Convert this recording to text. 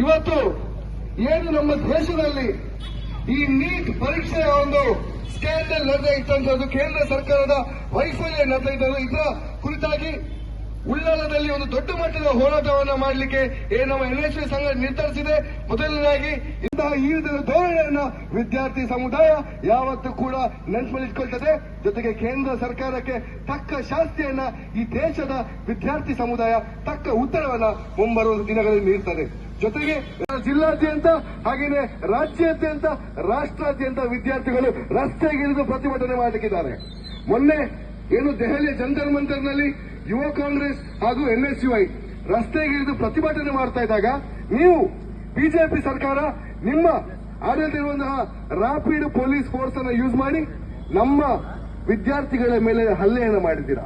ಇವತ್ತು ಏನು ನಮ್ಮ ದೇಶದಲ್ಲಿ ಈ ನೀಟ್ ಪರೀಕ್ಷೆಯ ಒಂದು ಸ್ಕ್ಯಾಂಡಲ್ ನಡೆದ ಇತ್ತು ಕೇಂದ್ರ ಸರ್ಕಾರದ ವೈಫಲ್ಯ ನಡೆದ ಇದರ ಉಳ್ಳಾಲದಲ್ಲಿ ಒಂದು ದೊಡ್ಡ ಮಟ್ಟದ ಹೋರಾಟವನ್ನು ಮಾಡಲಿಕ್ಕೆ ಏ ನಮ್ಮ ಎನ್ಎಸ್ವಿ ಸಂಘ ನಿರ್ಧರಿಸಿದೆ. ಮೊದಲನೇದಾಗಿ, ಇಂತಹ ಈ ಧೋರಣೆಯನ್ನ ವಿದ್ಯಾರ್ಥಿ ಸಮುದಾಯ ಯಾವತ್ತೂ ಕೂಡ ನೆನಪಲ್ಲಿಟ್ಕೊಳ್ತದೆ ಜೊತೆಗೆ ಕೇಂದ್ರ ಸರ್ಕಾರಕ್ಕೆ ತಕ್ಕ ಶಾಸ್ತಿಯನ್ನ ಈ ದೇಶದ ವಿದ್ಯಾರ್ಥಿ ಸಮುದಾಯ ತಕ್ಕ ಉತ್ತರವನ್ನ ಮುಂಬರುವ ದಿನಗಳಲ್ಲಿ ನೀಡ್ತದೆ. ಜೊತೆಗೆ ಜಿಲ್ಲಾದ್ಯಂತ ಹಾಗೆಯೇ ರಾಜ್ಯಾದ್ಯಂತ, ರಾಷ್ಟ್ರಾದ್ಯಂತ ವಿದ್ಯಾರ್ಥಿಗಳು ರಸ್ತೆಗಿಳಿದು ಪ್ರತಿಭಟನೆ ಮಾಡಲಿಕ್ಕಿದ್ದಾರೆ. ಮೊನ್ನೆ ಏನು ದೆಹಲಿಯ ಜಂತರ್ ಮಂತರ್ನಲ್ಲಿ ಯುವ ಕಾಂಗ್ರೆಸ್ ಹಾಗೂ ಎನ್ಎಸ್ಯುಐ ರಸ್ತೆಗಿಳಿದು ಪ್ರತಿಭಟನೆ ಮಾಡ್ತಾ ಇದ್ದಾಗ ನೀವು, ಬಿಜೆಪಿ ಸರ್ಕಾರ ನಿಮ್ಮ ಆಡಳಿತ ಇರುವಂತಹ ರಾಪಿಡ್ ಪೊಲೀಸ್ ಫೋರ್ಸ್ ಅನ್ನು ಯೂಸ್ ಮಾಡಿ ನಮ್ಮ ವಿದ್ಯಾರ್ಥಿಗಳ ಮೇಲೆ ಹಲ್ಲೆಯನ್ನು ಮಾಡಿದ್ದೀರಾ?